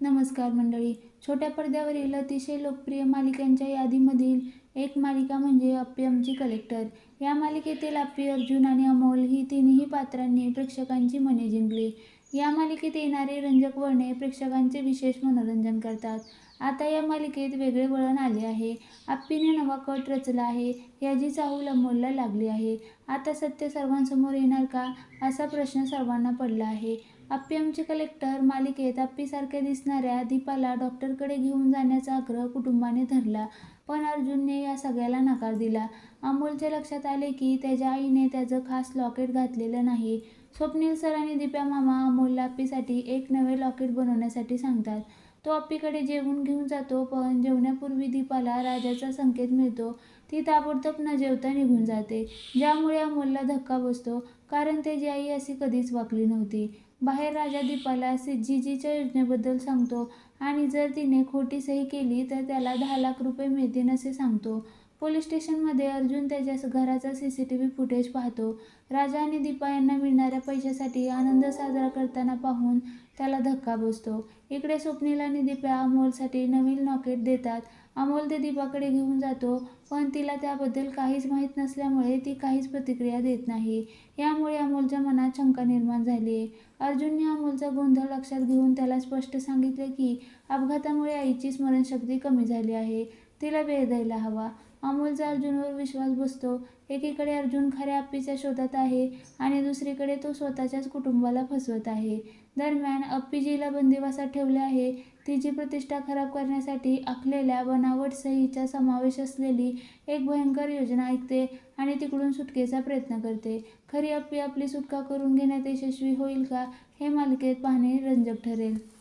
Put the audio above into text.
नमस्कार मंडळी. छोट्या पडद्यावरील अतिशय लोकप्रिय मालिकांच्या यादीमधील एक मालिका म्हणजे अप्पी आमची कलेक्टर या मालिकेतील अप्पी अर्जुन आणि अमोल ही तिन्ही पात्रांनी प्रेक्षकांची मने जिंकली. या मालिकेत येणारे रंजक वळणे प्रेक्षकांचे विशेष मनोरंजन करतात. आता या मालिकेत वेगळे वळण आले आहे. अप्पीने नवा कट रचला आहे. याची चाहूल अमोलला लागली आहे. आता सत्य सर्वांसमोर येणार का? असा प्रश्न सर्वांना पडला आहे. आप्पी आमचे कलेक्टर मालिकेत आप्पीसारख्या दिसणाऱ्या दीपाला डॉक्टरकडे घेऊन जाण्याचा आग्रह कुटुंबाने धरला. पण अर्जुनने या सगळ्याला नकार दिला. अमोलच्या लक्षात आले की त्याच्या आईने त्याचं खास लॉकेट घातलेलं नाही. स्वप्नील सर आणि दीप्या मामा अमोलला आप्पीसाठी एक नवे लॉकेट बनवण्यासाठी सांगतात. तो अप्पीकडे जेवून घेऊन जातो पण जेवण्यापूर्वी दीपाला राजाचा संकेत मिळतो. ती ताबडतोब न जेवता निघून जाते ज्यामुळे अमोलला धक्का बसतो कारण त्याची आई अशी कधीच वाकली नव्हती. बाहेर राजा दीपाला जीजीच्या योजनेबद्दल सांगतो आणि जर तिने खोटी सही केली तर त्याला दहा लाख रुपये मिळतील असे सांगतो. पोलीस स्टेशनमध्ये अर्जुन त्याच्या घराचा C C T V footage पाहतो. राजा आणि दीपा यांना मिळणाऱ्या पैशासाठी आनंद साजरा करताना पाहून त्याला धक्का बसतो. इकडे स्वप्नील आणि दीपा अमोलसाठी नवीन नॉकेट देतात. अमोल ते दीपाकडे घेऊन जातो पण तिला त्याबद्दल काहीच माहीत नसल्यामुळे ती काहीच प्रतिक्रिया देत नाही. यामुळे अमोलच्या मनात शंका निर्माण झाली. आहे अर्जुनने अमोलचा गोंधळ लक्षात घेऊन त्याला स्पष्ट सांगितले की अपघातामुळे आईची स्मरणशक्ती कमी झाली आहे. तिला वेळ द्यायला हवा. अमोलचा अर्जुनवर विश्वास बसतो. एकीकडे अर्जुन खऱ्या अप्पीच्या शोधात आहे आणि दुसरीकडे तो स्वतःच्याच कुटुंबाला फसवत आहे. दरम्यान अप्पीजीला बंदिवासात ठेवले आहे. तिची प्रतिष्ठा खराब करण्यासाठी आखलेल्या बनावट सहीचा समावेश असलेली एक भयंकर योजना ऐकते आणि तिकडून सुटकेचा प्रयत्न करते. खरी अप्पी आपली सुटका करून घेण्यात यशस्वी होईल का हे मालिकेत पाहणे रंजक ठरेल.